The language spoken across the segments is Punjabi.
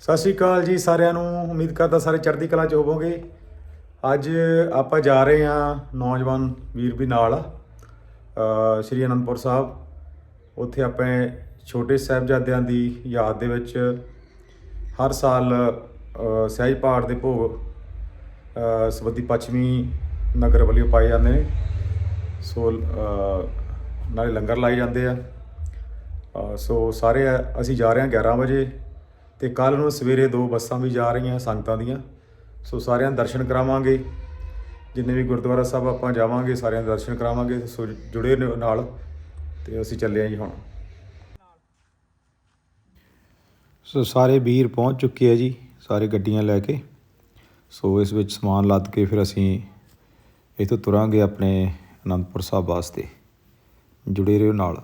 ਸਤਿ ਸ਼੍ਰੀ ਅਕਾਲ ਜੀ ਸਾਰਿਆਂ ਨੂੰ। ਉਮੀਦ ਕਰਦਾ ਸਾਰੇ ਚੜ੍ਹਦੀ ਕਲਾ 'ਚ ਹੋਵੋਗੇ। ਅੱਜ ਆਪਾਂ ਜਾ ਰਹੇ ਹਾਂ ਨੌਜਵਾਨ ਵੀਰ ਵੀ ਨਾਲ ਸ਼੍ਰੀ ਅਨੰਦਪੁਰ ਸਾਹਿਬ। ਉੱਥੇ ਆਪਣੇ ਛੋਟੇ ਸਾਹਿਬਜ਼ਾਦਿਆਂ ਦੀ ਯਾਦ ਦੇ ਵਿੱਚ ਹਰ ਸਾਲ ਅ, ਸਹਿਜ ਪਾਠ ਦੇ ਭੋਗ ਅ, ਪੱਛਮੀ ਨਗਰ ਵੱਲੋਂ ਪਾਏ ਜਾਂਦੇ ਨੇ। ਸੋ ਨਾਲੇ ਲੰਗਰ ਲਾਏ ਜਾਂਦੇ ਆ। ਸੋ ਸਾਰੇ ਅਸੀਂ ਜਾ ਰਹੇ ਹਾਂ 11 ਵਜੇ। ਤੇ ਕੱਲ ਨੂੰ ਸਵੇਰੇ ਦੋ ਬੱਸਾਂ ਵੀ ਜਾ ਰਹੀਆਂ ਸੰਗਤਾਂ ਦੀਆਂ। ਸੋ ਸਾਰਿਆਂ ਦਰਸ਼ਨ ਕਰਾਵਾਂਗੇ। ਜਿੰਨੇ ਵੀ ਗੁਰਦੁਆਰਾ ਸਾਹਿਬ ਆਪਾਂ ਜਾਵਾਂਗੇ, ਸਾਰਿਆਂ ਦੇ ਦਰਸ਼ਨ ਕਰਾਵਾਂਗੇ। ਸੋ ਜੁੜੇ ਰਹੋ ਨਾਲ ਤੇ ਅਸੀਂ ਚੱਲੇ ਹਾਂ ਜੀ ਹੁਣ। ਸੋ ਸਾਰੇ ਵੀਰ ਪਹੁੰਚ ਚੁੱਕੇ ਆ ਜੀ, ਸਾਰੇ ਗੱਡੀਆਂ ਲੈ ਕੇ। ਸੋ ਇਸ ਵਿੱਚ ਸਮਾਨ ਲੱਦ ਕੇ ਫਿਰ ਅਸੀਂ ਇੱਥੋਂ ਤੁਰਾਂਗੇ ਆਪਣੇ ਅਨੰਦਪੁਰ ਸਾਹਿਬ ਵਾਸਤੇ। ਜੁੜੇ ਰਹੋ ਨਾਲ।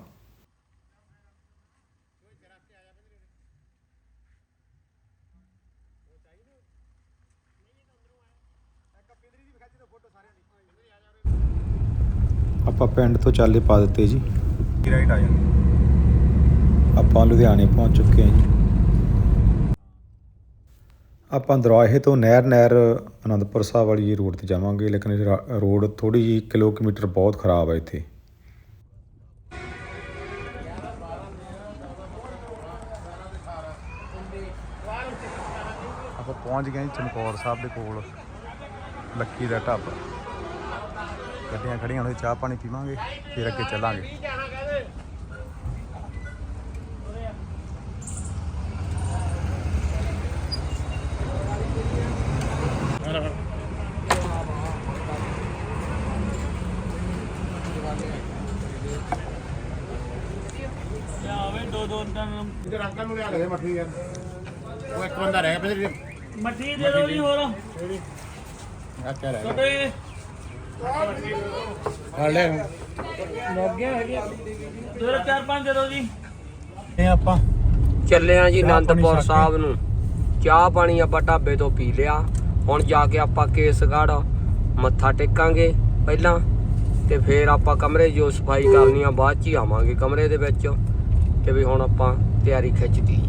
ਪਿੰਡ ਤੋਂ ਚਾਲੇ ਪਾ ਦਿੱਤੇ ਜੀ। ਰਾਈਟ ਆ ਜਾਂਦੇ? ਆਪਾਂ ਲੁਧਿਆਣੇ ਪਹੁੰਚ ਚੁੱਕੇ ਹਾਂ ਜੀ। ਆਪਾਂ ਦਰਵਾਹੇ ਤੋਂ ਨਹਿਰ ਨਹਿਰ ਅਨੰਦਪੁਰ ਸਾਹਿਬ ਵਾਲੀ ਰੋਡ ਤੇ ਜਾਵਾਂਗੇ ਲੇਕਿਨ ਇਹ ਰੋਡ ਥੋੜੀ ਜਿਹੀ ਕਿਲੋਮੀਟਰ ਬਹੁਤ ਖਰਾਬ ਹੈ ਇੱਥੇ। ਆਪਾਂ ਪਹੁੰਚ ਗਏ ਜੀ ਚਮਕੌਰ ਸਾਹਿਬ ਦੇ ਕੋਲ ਲੱਕੀ ਦਾ ਢਾਬਾ। ਗੱਡੀਆਂ ਖੜੀਆਂ ਹੋਣੇ ਚਾਹ ਪਾਣੀ ਪੀਵਾਂਗੇ ਫਿਰ ਅੱਗੇ ਚੱਲਾਂਗੇ। ਦੋ ਦੋ ਇਧਰ ਅੰਕਲ ਨੂੰ ਲਿਆ ਦੇ ਮੱਠੀ ਯਾਰ। ਉਹ ਇੱਕ ਬੰਦਾ ਰਹਿ ਗਿਆ ਫਿਰ ਮੱਠੀ ਦੇ ਦਿਓ ਜੀ ਹੋਰ। ਆ ਕਿਆ ਰਹਿ ਛੋਟੇ। ਗਿਆ ਲੈ ਲੱਗ ਗਿਆ ਹੈਗੇ ਦੋ ਚਾਰ ਪੰਜ ਦੇ ਦਿਓ ਜੀ। ਇਹ ਆਪਾਂ ਚੱਲੇ ਆ ਜੀ ਆਨੰਦਪੁਰ। ਸਾਹਿਬ ਨੂੰ। ਚਾਹ ਪਾਣੀ ਆਪਾਂ ਢਾਬੇ ਤੋਂ ਪੀ ਲਿਆ। ਹੁਣ ਜਾ ਕੇ ਆਪਾਂ ਕੇਸਗੜ੍ਹ ਮੱਥਾ ਟੇਕਾਂਗੇ ਪਹਿਲਾਂ ਤੇ ਫਿਰ ਆਪਾਂ ਕਮਰੇ ਜੋ ਸਫ਼ਾਈ ਕਰਨੀ ਆ ਬਾਅਦ ਚ ਹੀ ਆਵਾਂਗੇ ਕਮਰੇ ਦੇ ਵਿੱਚ ਤੇ ਵੀ ਹੁਣ ਆਪਾਂ ਤਿਆਰੀ ਖਿੱਚਦੀ।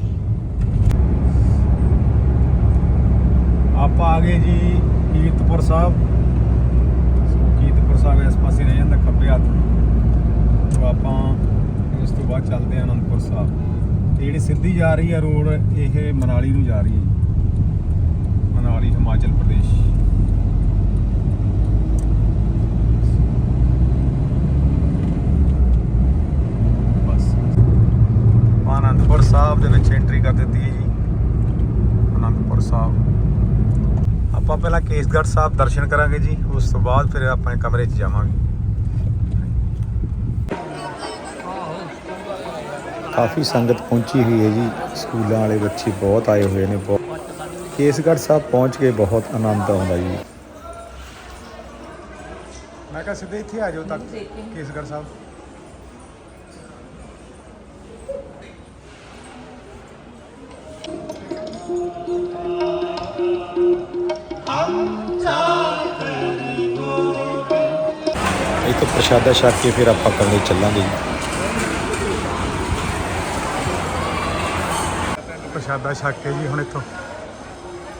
ਆਪਾਂ ਆ ਗਏ ਜੀ ਕੀਰਤਪੁਰ ਸਾਹਿਬ ਸੋ ਕੀਰਤਪੁਰ ਸਾਹਿਬ ਇਸ ਪਾਸੇ ਰਹਿ ਜਾਂਦਾ ਖੱਬੇ ਹੱਥ ਸੋ ਆਪਾਂ ਉਸ ਤੋਂ ਬਾਅਦ ਚੱਲਦੇ ਹਾਂ ਅਨੰਦਪੁਰ ਸਾਹਿਬ। ਤੇ ਜਿਹੜੀ ਸਿੱਧੀ ਜਾ ਰਹੀ ਆ ਰੋਡ, ਇਹ ਮਨਾਲੀ ਨੂੰ ਜਾ ਰਹੀ ਹੈ ਮਨਾਲੀ, ਹਿਮਾਚਲ ਪ੍ਰਦੇਸ਼। ਬਸ। ਅਨੰਦਪੁਰ ਸਾਹਿਬ ਦੇ ਵਿੱਚ ਐਂਟਰੀ ਕਰ ਦਿੱਤੀ ਹੈ ਜੀ। ਅਨੰਦਪੁਰ ਸਾਹਿਬ। ਆਪਾਂ ਪਹਿਲਾਂ ਕੇਸਗੜ੍ਹ ਸਾਹਿਬ ਦਰਸ਼ਨ ਕਰਾਂਗੇ ਜੀ ਉਸ ਤੋਂ ਬਾਅਦ ਫਿਰ ਆਪਣੇ ਕਮਰੇ 'ਚ ਜਾਵਾਂਗੇ। ਕਾਫੀ ਸੰਗਤ ਪਹੁੰਚੀ ਹੋਈ ਹੈ ਜੀ ਸਕੂਲਾਂ ਵਾਲੇ ਬੱਚੇ ਬਹੁਤ ਆਏ ਹੋਏ ਨੇ ਬਹੁਤ। ਕੇਸਗੜ੍ਹ ਸਾਹਿਬ ਪਹੁੰਚ ਕੇ ਬਹੁਤ ਆਨੰਦ ਆਉਂਦਾ ਜੀ। ਮੈਂ ਕਿਹਾ ਸਿੱਧੇ ਇੱਥੇ ਆ ਜਾਓ ਤੱਕ ਕੇਸਗੜ੍ਹ ਸਾਹਿਬ। ਪ੍ਰਸ਼ਾਦਾ ਛਕ ਕੇ ਫਿਰ ਆਪਾਂ ਕਮਰੇ ਚੱਲਾਂਗੇ ਜੀ। ਪ੍ਰਸ਼ਾਦਾ ਛਕ ਕੇ ਜੀ ਹੁਣ ਇੱਥੋਂ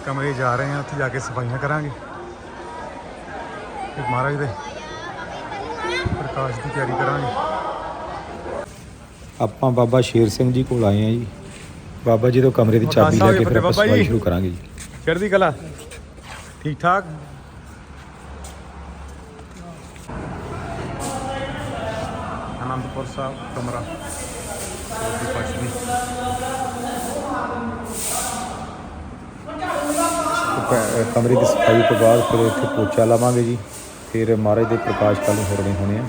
ਕਮਰੇ ਜਾ ਰਹੇ ਹਾਂ ਉੱਥੇ ਜਾ ਕੇ ਸਫਾਈਆਂ ਕਰਾਂਗੇ। ਤੇ ਮਹਾਰਾਜ ਦੇ ਪ੍ਰਕਾਸ਼ ਦੀ ਤਿਆਰੀ ਕਰਾਂਗੇ। ਆਪਾਂ ਬਾਬਾ ਸ਼ੇਰ ਸਿੰਘ ਜੀ ਕੋਲ ਆਏ ਹਾਂ ਜੀ। ਬਾਬਾ ਜੀ ਤੋਂ ਕਮਰੇ ਦੀ ਚਾਬੀ ਲੈ ਕੇ ਫਿਰ ਆਪਾਂ ਸਫ਼ਾਈ ਸ਼ੁਰੂ ਕਰਾਂਗੇ ਜੀ। ਚੜ੍ਹਦੀ ਕਲਾ। ਠੀਕ ਠਾਕ? ਅਨੰਦਪੁਰ ਸਾਹਿਬ, ਕਮਰਾ। ਦੀ ਕਮਰੇ ਦੀ ਸਫ਼ਾਈ ਤੋਂ ਬਾਅਦ ਫਿਰ ਇੱਥੇ ਪੋਚਾ ਲਾਵਾਂਗੇ ਜੀ। ਫਿਰ ਮਹਾਰਾਜ ਦੇ ਪ੍ਰਕਾਸ਼ ਕੱਲ੍ਹ ਨੂੰ ਹੋਣੇ ਹੋਣੇ ਆ।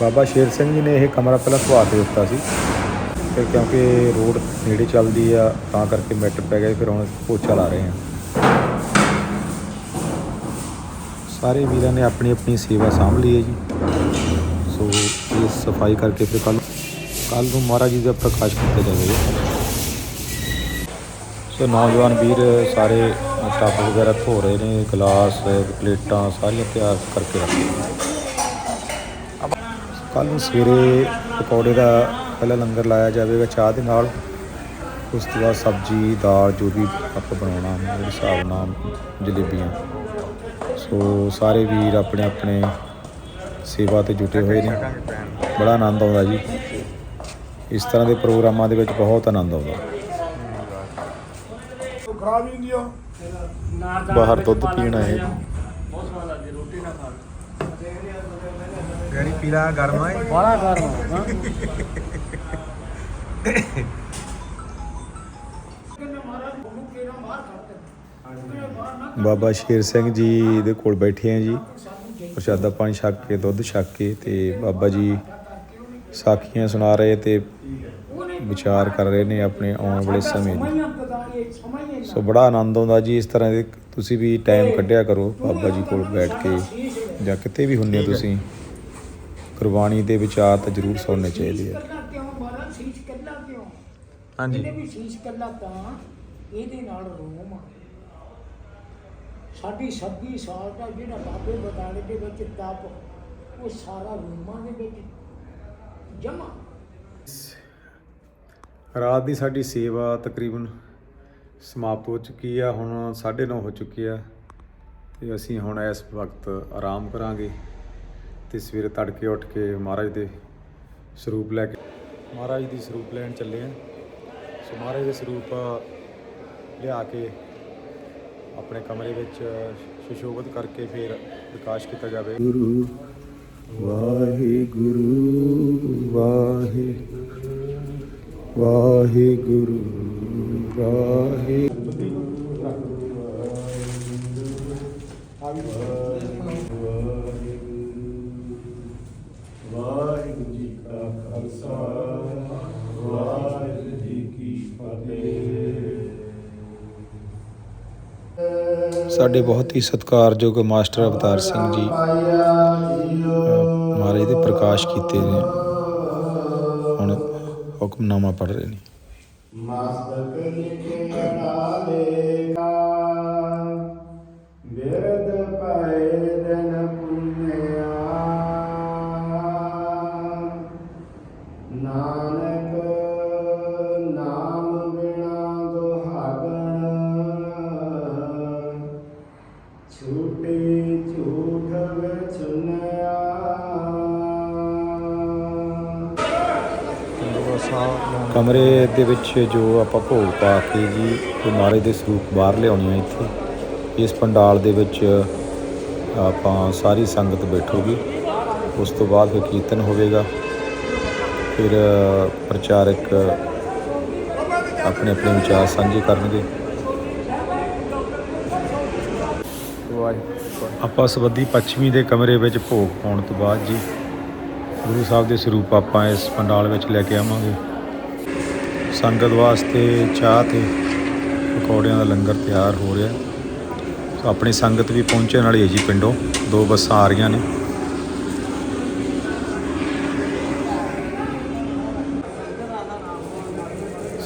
ਬਾਬਾ ਸ਼ੇਰ ਸਿੰਘ ਜੀ ਨੇ ਇਹ ਕਮਰਾ ਪਹਿਲਾਂ ਧਵਾ ਦੇ ਦਿੱਤਾ ਸੀ। ਫਿਰ ਕਿਉਂਕਿ ਰੋਡ ਨੇੜੇ ਚੱਲਦੀ ਆ, ਤਾਂ ਕਰਕੇ ਮੈਟਰ ਪੈ ਗਏ ਫਿਰ ਹੁਣ ਪੋਚਾ ਲਾ ਰਹੇ ਆ। ਸਾਰੇ ਵੀਰਾਂ ਨੇ ਆਪਣੀ ਆਪਣੀ ਸੇਵਾ ਸਾਂਭ ਲਈ ਹੈ ਜੀ। ਸੋ ਇਹ ਸਫ਼ਾਈ ਕਰਕੇ ਫਿਰ ਕੱਲ ਕੱਲ ਨੂੰ ਮਹਾਰਾਜ ਜੀ ਦਾ ਪ੍ਰਕਾਸ਼ ਕੀਤਾ ਜਾਵੇਗਾ। ਸੋ ਨੌਜਵਾਨ ਵੀਰ ਸਾਰੇ ਟੱਪ ਵਗੈਰਾ ਧੋ ਰਹੇ ਨੇ, ਗਲਾਸ, ਪਲੇਟਾਂ ਸਾਰੀਆਂ ਤਿਆਰ ਕਰਕੇ ਰੱਖਦੇ ਕੱਲ ਨੂੰ ਸਵੇਰੇ ਪਕੌੜੇ ਦਾ ਪਹਿਲਾਂ ਲੰਗਰ ਲਾਇਆ ਜਾਵੇਗਾ ਚਾਹ ਦੇ ਨਾਲ। ਉਸ ਤੋਂ ਬਾਅਦ ਸਬਜ਼ੀ, ਦਾਲ ਜੋ ਵੀ ਆਪਾਂ ਬਣਾਉਣਾ ਉਹਦੇ ਹਿਸਾਬ ਨਾਲ ਜਲੇਬੀਆਂ। ਸੋ ਸਾਰੇ ਵੀਰ ਆਪਣੇ ਆਪਣੇ ਸੇਵਾ ਤੇ ਜੁਟੇ ਹੋਏ ਨੇ। ਬੜਾ ਆਨੰਦ ਆਉਂਦਾ ਜੀ। ਇਸ ਤਰ੍ਹਾਂ ਦੇ ਪ੍ਰੋਗਰਾਮਾਂ ਦੇ ਵਿੱਚ ਬਹੁਤ ਆਨੰਦ ਆਉਂਦਾ। ਖਰਾਬ ਹੀ ਹੁੰਦੀ ਆ ਬਾਹਰ ਦੁੱਧ ਪੀਣਾ ਹੈ ਬਹੁਤ ਸਵਾਦ ਲੱਗਦੀ ਰੋਟੀ ਨਾਲ ਖਾ ਗੈਰੀ ਪੀਲਾ ਗਰਮ ਹੈ ਬੜਾ ਗਰਮ ਹਾਂ ਬਾਬਾ ਸ਼ੇਰ ਸਿੰਘ ਜੀ ਦੇ ਕੋਲ ਬੈਠੇ ਆ ਜੀ। ਪ੍ਰਸ਼ਾਦਾ ਪਾਣੀ ਛਕ ਕੇ ਦੁੱਧ ਛਕ ਕੇ ਤੇ ਬਾਬਾ ਜੀ ਸਾਖੀਆਂ ਸੁਣਾ ਰਹੇ ਤੇ ਵਿਚਾਰ ਕਰ ਰਹੇ ਨੇ ਆਪਣੇ ਆਉਣ ਵਾਲੇ ਸਮੇਂ ਦੀ। ਸੋ ਬੜਾ ਆਨੰਦ ਆਉਂਦਾ ਜੀ ਇਸ ਤਰ੍ਹਾਂ ਦੇ ਤੁਸੀਂ ਵੀ ਟਾਈਮ ਕੱਢਿਆ ਕਰੋ ਬਾਬਾ ਜੀ ਕੋਲ ਬੈਠ ਕੇ ਜਾਂ ਕਿਤੇ ਵੀ ਹੁੰਦੇ ਹੋ ਤੁਸੀਂ ਕੁਰਬਾਨੀ ਦੇ ਵਿਚਾਰ ਤਾਂ ਜ਼ਰੂਰ ਸੁਣਨੇ ਚਾਹੀਦੇ ਆ। ਹਾਂਜੀ। ਇਹਨੇ ਵੀ ਸੀਸ ਕੱਲਾ ਤਾਂ ਇਹਦੇ ਨਾਲ ਰੋਮ ਆ। ਸਾਡੀ 26 ਸਾਲ ਦਾ ਜਿਹੜਾ ਬਾਬੇ ਬਦਾਲੇ ਦੇ ਵਿੱਚ ਤਪ, ਉਹ ਸਾਰਾ ਰੋਮਾਂ ਦੇ ਵਿੱਚ ਜਮਾ ਰਾਤ ਦੀ ਸਾਡੀ ਸੇਵਾ ਤਕਰੀਬਨ ਸਮਾਪਤ ਹੋ ਚੁੱਕੀ ਆ, ਹੁਣ 9:30 ਹੋ ਚੁੱਕੀ ਆ, ਤੇ ਅਸੀਂ ਹੁਣ ਇਸ ਵਕਤ ਆਰਾਮ ਕਰਾਂਗੇ ਤੇ ਸਵੇਰੇ ਤੜਕੇ ਉੱਠ ਕੇ ਮਹਾਰਾਜ ਦੇ ਸਰੂਪ ਲੈ ਕੇ ਮਹਾਰਾਜ ਦੀ ਸਰੂਪ ਲੈਣ ਚੱਲੇ ਆ। ਸੋ ਮਹਾਰਾਜ ਦੇ ਸਰੂਪ ਲਿਆ ਕੇ ਆਪਣੇ ਕਮਰੇ ਵਿੱਚ ਸੁਸ਼ੋਭਿਤ ਕਰਕੇ ਫਿਰ ਪ੍ਰਕਾਸ਼ ਕੀਤਾ ਜਾਵੇ। ਗੁਰੂ ਵਾਹਿਗੁਰੂ ਵਾਹਿ ਵਾਹਿਗੁਰੂ ਵਾਹਿ। ਵਾਹਿਗੁਰੂ ਜੀ ਕਾ ਖਾਲਸਾ ਵਾਹਿਗੁਰੂ ਜੀ ਕੀ ਫਤਿਹ। ਸਾਡੇ ਬਹੁਤ ਹੀ ਸਤਿਕਾਰਯੋਗ ਮਾਸਟਰ ਅਵਤਾਰ ਸਿੰਘ ਜੀ ਮਹਾਰਾਜ ਦੇ ਪ੍ਰਕਾਸ਼ ਕੀਤੇ ਨੇ। ਹੁਣ ਹੁਕਮਨਾਮਾ ਪੜ੍ਹ ਰਹੇ ਨੇ। ਮਸਤਕ ਲਿਖਿਆ ਲੇਖਾ ਕਮਰੇ ਦੇ ਵਿੱਚ ਜੋ ਆਪਾਂ ਭੋਗ ਪਾ ਕੇ ਜੀ ਤੇ ਮਹਾਰਾਜ ਦੇ ਸਰੂਪ ਬਾਹਰ ਲਿਆਉਣੀ ਆ ਇੱਥੇ, ਇਸ ਪੰਡਾਲ ਦੇ ਵਿੱਚ ਆਪਾਂ ਸਾਰੀ ਸੰਗਤ ਬੈਠੂਗੀ। ਉਸ ਤੋਂ ਬਾਅਦ ਫਿਰ ਕੀਰਤਨ ਹੋਵੇਗਾ। ਫਿਰ ਪ੍ਰਚਾਰਕ ਆਪਣੇ ਆਪਣੇ ਵਿਚਾਰ ਸਾਂਝੇ ਕਰਨਗੇ। ਆਪਾਂ ਸਬੱਦੀ ਪੱਛਮੀ ਦੇ ਕਮਰੇ ਵਿੱਚ ਭੋਗ ਪਾਉਣ ਤੋਂ ਬਾਅਦ ਜੀ, ਗੁਰੂ ਸਾਹਿਬ ਦੇ ਸਰੂਪ ਆਪਾਂ ਇਸ ਪੰਡਾਲ ਵਿੱਚ ਲੈ ਕੇ ਆਵਾਂਗੇ। ਸੰਗਤ ਵਾਸਤੇ ਚਾਹ ਤੇ ਪਕੌੜਿਆਂ ਦਾ ਲੰਗਰ ਤਿਆਰ ਹੋ ਰਿਹਾ। ਸੋ ਆਪਣੀ ਸੰਗਤ ਵੀ ਪਹੁੰਚਣ ਵਾਲੀ ਹੈ ਜੀ ਪਿੰਡੋਂ। ਦੋ ਬੱਸਾਂ ਆ ਰਹੀਆਂ ਨੇ।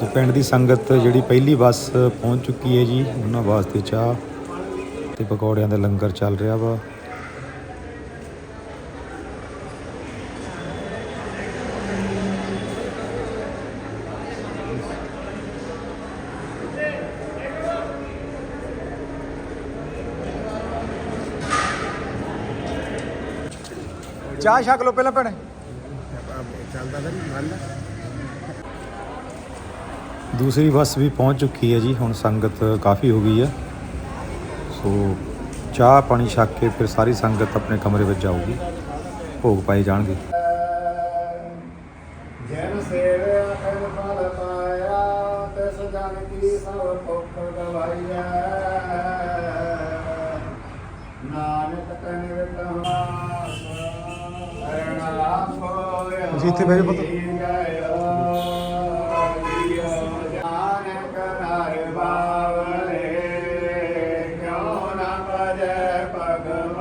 ਸੋ ਪਿੰਡ ਦੀ ਸੰਗਤ ਜਿਹੜੀ ਪਹਿਲੀ ਬੱਸ ਪਹੁੰਚ ਚੁੱਕੀ ਹੈ ਜੀ, ਉਹਨਾਂ ਵਾਸਤੇ ਚਾਹ ਤੇ ਪਕੌੜਿਆਂ ਦਾ ਲੰਗਰ ਚੱਲ ਰਿਹਾ ਵਾ। ਚਾਹ ਛਕ ਲਓ ਪਹਿਲਾਂ ਭੈਣੇ। ਚੱਲਦਾ ਦੂਸਰੀ ਬੱਸ ਵੀ ਪਹੁੰਚ ਚੁੱਕੀ ਹੈ ਜੀ ਹੁਣ ਸੰਗਤ ਕਾਫੀ ਹੋ ਗਈ ਹੈ। ਸੋ ਚਾਹ ਪਾਣੀ ਛਕ ਕੇ ਫਿਰ ਸਾਰੀ ਸੰਗਤ ਆਪਣੇ ਕਮਰੇ ਵਿੱਚ ਜਾਊਗੀ ਭੋਗ ਪਾਏ ਜਾਣਗੇ। ਜਨ ਸੇਵਿਆ ਫਿਰ ਫਲ ਪਾਇਆ ਤਿਸ ਜਨ ਕੀ ਸਭ ਭੁੱਖ ਗਵਾਈਐ। ਤੁਸੀਂ ਇੱਥੇ ਬਹਿ ਜਾਓ ਪੁੱਤ। ਭਗਵਾਨ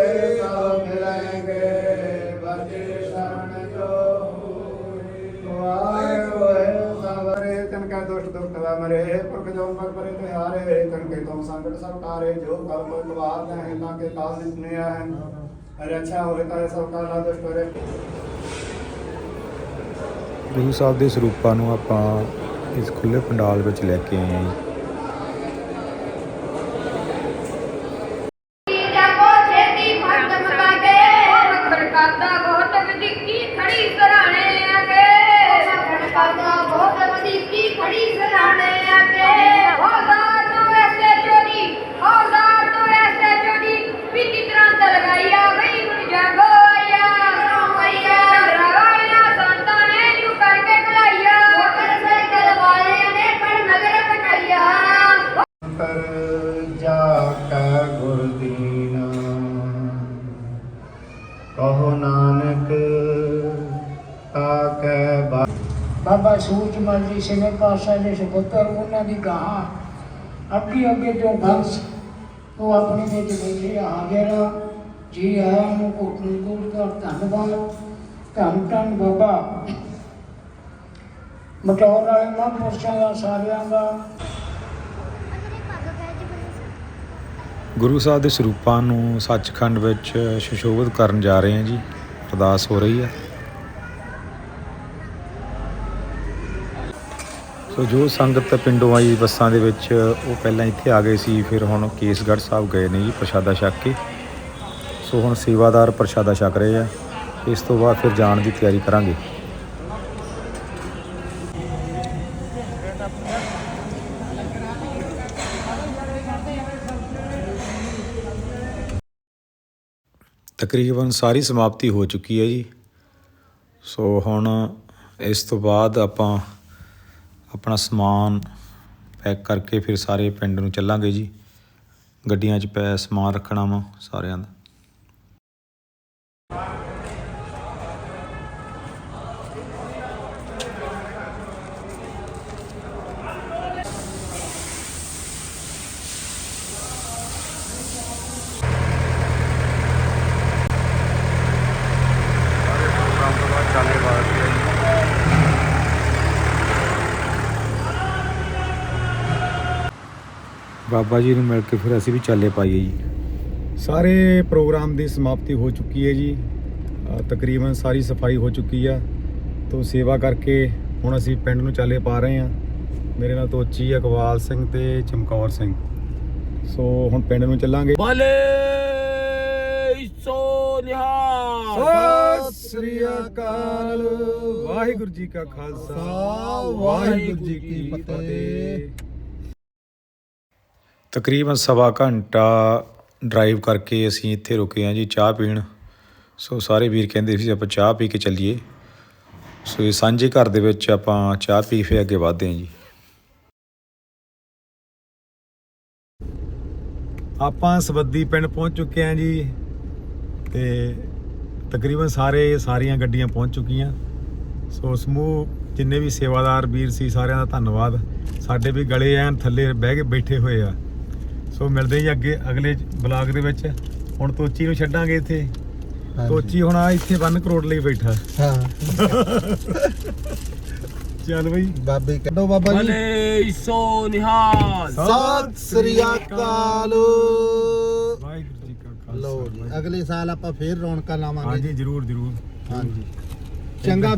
ਵਾ ਮਰੇ ਪੁਰਖ ਜੋ ਪਗ ਪਰੇ ਤੇ ਹਾਰੇ ਤਨ ਕੇ ਤੁਮ ਸੰਕਟ ਸਭ ਟਾਰੇ ਜੋ ਕਲ ਕੋ ਕਵਾਰ ਹੈ ਤਾਂ ਕੇ ਕਾਲ ਨਿਤਨੇ ਹੈ ਅਰੇ ਅੱਛਾ, ਹੋਵੇ ਤਾਂ ਸਭ ਕਾਲਾ ਦੁਸ਼ਟ ਕਰੇ ਗੁਰੂ ਸਾਹਿਬ ਦੇ ਸਰੂਪਾਂ ਨੂੰ ਆਪਾਂ ਇਸ ਖੁੱਲੇ ਪੰਡਾਲ ਵਿੱਚ ਲੈ ਕੇ ਆਏ ਹਾਂ। ਸੂਰਜਮਲ ਜੀ ਛੇਵੇਂ ਪਾਤਸ਼ਾਹ ਦੇ ਸੁਪੁੱਤਰ, ਉਹਨਾਂ ਦੀ ਗਾਂ ਅੱਗੇ ਅੱਗੇ ਜੋ ਬੰਸ, ਉਹ ਆਪਣੇ ਵਿੱਚ ਬੈਠੇ ਹਾਜ਼ਰ ਜੀ ਆਇਆਂ ਨੂੰ ਕੋਟਨ ਦਾ ਧੰਨਵਾਦ। ਧੰਨ ਧੰਨ ਬਾਬਾ। ਮਟੌਰ ਵਾਲੇ ਮਹਾਂਪੁਰਸ਼ਾਂ ਦਾ ਸਾਰਿਆਂ ਦਾ। ਗੁਰੂ ਸਾਹਿਬ ਦੇ ਸਰੂਪਾਂ ਨੂੰ ਸੱਚਖੰਡ ਵਿੱਚ ਸੁਸ਼ੋਭਿਤ ਕਰਨ ਜਾ ਰਹੇ ਹਾਂ ਜੀ। ਅਰਦਾਸ ਹੋ ਰਹੀ ਹੈ। ਸੋ ਜੋ ਸੰਗਤ ਪਿੰਡੋਂ ਆਈ ਬੱਸਾਂ ਦੇ ਵਿੱਚ, ਉਹ ਪਹਿਲਾਂ ਇੱਥੇ ਆ ਗਏ ਸੀ, ਫਿਰ ਹੁਣ ਕੇਸਗੜ੍ਹ ਸਾਹਿਬ ਗਏ ਨੇ ਜੀ, ਪ੍ਰਸ਼ਾਦਾ ਛਕ ਕੇ। ਸੋ ਹੁਣ ਸੇਵਾਦਾਰ ਪ੍ਰਸ਼ਾਦਾ ਛਕ ਰਹੇ ਆ। ਇਸ ਤੋਂ ਬਾਅਦ ਫਿਰ ਜਾਣ ਦੀ ਤਿਆਰੀ ਕਰਾਂਗੇ। ਤਕਰੀਬਨ ਸਾਰੀ ਸਮਾਪਤੀ ਹੋ ਚੁੱਕੀ ਹੈ ਜੀ। ਸੋ ਹੁਣ ਇਸ ਤੋਂ ਬਾਅਦ ਆਪਾਂ ਆਪਣਾ ਸਮਾਨ ਪੈਕ ਕਰਕੇ ਫਿਰ ਸਾਰੇ ਪਿੰਡ ਨੂੰ ਚੱਲਾਂਗੇ ਜੀ। ਗੱਡੀਆਂ 'ਚ ਪੈ ਸਮਾਨ ਰੱਖਣਾ ਵਾ ਸਾਰਿਆਂ ਦਾ। ਬਾਬਾ ਜੀ ਨੂੰ ਮਿਲ ਕੇ ਫਿਰ ਅਸੀਂ ਵੀ ਚਾਲੇ ਪਾਈਏ ਜੀ। ਸਾਰੇ ਪ੍ਰੋਗਰਾਮ ਦੀ ਸਮਾਪਤੀ ਹੋ ਚੁੱਕੀ ਹੈ ਜੀ। ਤਕਰੀਬਨ ਸਾਰੀ ਸਫ਼ਾਈ ਹੋ ਚੁੱਕੀ ਆ। ਤੋਂ ਸੇਵਾ ਕਰਕੇ ਹੁਣ ਅਸੀਂ ਪਿੰਡ ਨੂੰ ਚਾਲੇ ਪਾ ਰਹੇ ਹਾਂ। ਮੇਰੇ ਨਾਲ ਤੋਚੀ ਅਕਵਾਲ ਸਿੰਘ ਤੇ ਚਮਕੌਰ ਸਿੰਘ। ਸੋ ਹੁਣ ਪਿੰਡ ਨੂੰ ਚੱਲਾਂਗੇ। ਭਲੇ ਸੋ ਨਿਹਾਲ। ਸ੍ਰੀ ਅਕਾਲ। ਵਾਹਿਗੁਰੂ ਜੀ ਕਾ ਖਾਲਸਾ। ਵਾਹਿਗੁਰੂ ਜੀ ਕੀ ਫਤਿਹ। ਤਕਰੀਬਨ ਸਵਾ ਘੰਟਾ ਡਰਾਈਵ ਕਰਕੇ ਅਸੀਂ ਇੱਥੇ ਰੁਕੇ ਹਾਂ ਜੀ ਚਾਹ ਪੀਣ। ਸੋ ਸਾਰੇ ਵੀਰ ਕਹਿੰਦੇ ਸੀ ਆਪਾਂ ਚਾਹ ਪੀ ਕੇ ਚੱਲੀਏ। ਸੋ ਇਹ ਸਾਂਝੇ ਘਰ ਦੇ ਵਿੱਚ ਆਪਾਂ ਚਾਹ ਪੀ ਕੇ ਅੱਗੇ ਵਧਦੇ ਹਾਂ ਜੀ। ਆਪਾਂ ਸਬੱਦੀ ਪਿੰਡ ਪਹੁੰਚ ਚੁੱਕੇ ਹਾਂ ਜੀ ਤੇ ਤਕਰੀਬਨ ਸਾਰੇ ਸਾਰੀਆਂ ਗੱਡੀਆਂ ਪਹੁੰਚ ਚੁੱਕੀਆਂ। ਸੋ ਸਮੂਹ ਜਿੰਨੇ ਵੀ ਸੇਵਾਦਾਰ ਵੀਰ ਸੀ ਸਾਰਿਆਂ ਦਾ ਧੰਨਵਾਦ। ਸਾਡੇ ਵੀ ਗਲੇ ਐਨ ਥੱਲੇ ਬਹਿ ਕੇ ਬੈਠੇ ਹੋਏ ਆ। ਸੋ ਮਿਲਦੇ ਜੀ ਅੱਗੇ ਅਗਲੇ ਬਲਾਕ ਦੇ ਵਿੱਚ। ਹੁਣ ਤੋਚੀ ਨੂੰ ਛੱਡਾਂਗੇ ਇੱਥੇ। ਤੋਚੀ ਹੁਣ ਆ ਇੱਥੇ 1 ਕਰੋੜ ਲਈ ਬੈਠਾ। ਹਾਂ। ਚੱਲ ਬਈ। ਬਾਬੇ ਕੱਢੋ ਬਾਬਾ ਜੀ। ਭਲੇ ਸੋ ਨਿਹਾਲ। ਸਤਿ ਸ੍ਰੀ ਅਕਾਲ। ਵਾਹਿਗੁਰੂ ਜੀ ਕਾ ਖਾਲਸਾ। ਲਓ ਜੀ ਅਗਲੇ ਸਾਲ ਆਪਾਂ ਫੇਰ ਰੌਣਕਾਂ ਲਾਵਾਂਗੇ। ਹਾਂਜੀ ਜਰੂਰ ਜਰੂਰ। ਹਾਂਜੀ। ਚੰਗਾ।